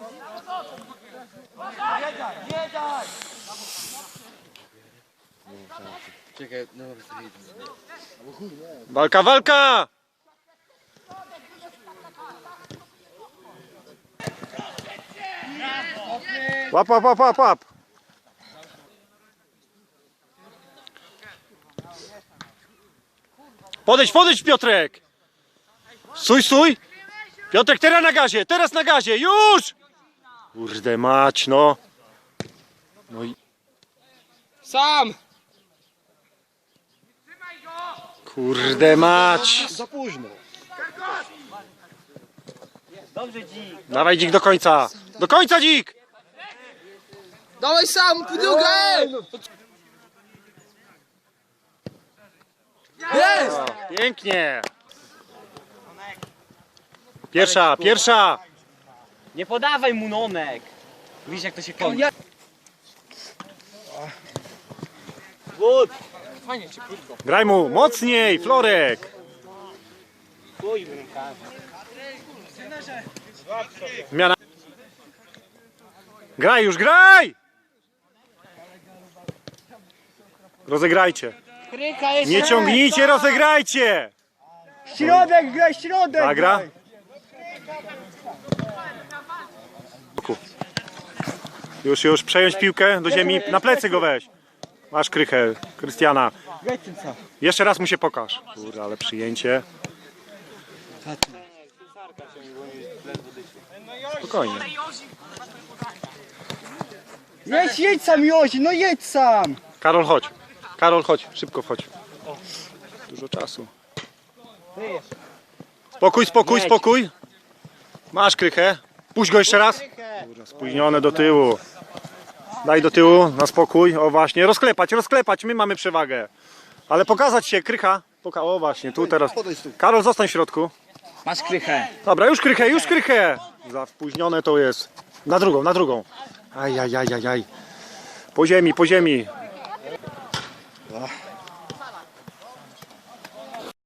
to... Czekaj, no Walka, walka! Łap, łap, łap, łap, łap. Podejdź, podejdź Piotrek! Stój, stój! Piotrek, teraz na gazie, teraz na gazie, już! Kurde mać, no. No i... Sam! Kurde mać! Za późno. Dawaj dzik do końca! Do końca dzik! Dawaj sam, podłogę! Jest! Pięknie! Pierwsza, pierwsza! Nie podawaj mu nomek. Widzisz jak to się kończy. Good. Fajnie ci krótko. Graj mu mocniej, Florek! Chuj bramkarza. Zmiana. Graj już, graj! Rozegrajcie. Nie ciągnijcie, rozegrajcie! Środek, graj środek! Zagra? Już, już, przejąć piłkę do ziemi, na plecy go weź. Masz krychę, Krystiana. Jeszcze raz mu się pokaż. Kurde, ale przyjęcie. Spokojnie. Jedź, jedź sam Jozi, no jedź sam! Karol, chodź. Karol, chodź. Szybko wchodź. Dużo czasu. Spokój, spokój, spokój. Masz krychę. Puść go jeszcze raz. Spóźnione do tyłu. Daj do tyłu, na spokój. O właśnie, rozklepać, rozklepać. My mamy przewagę. Ale pokazać się, krycha. Poka o właśnie, tu teraz. Karol, zostań w środku. Masz krychę. Dobra, już krychę, już krychę. Za spóźnione to jest. Na drugą, na drugą. Aj, aj, aj, aj, aj. Po ziemi, po ziemi.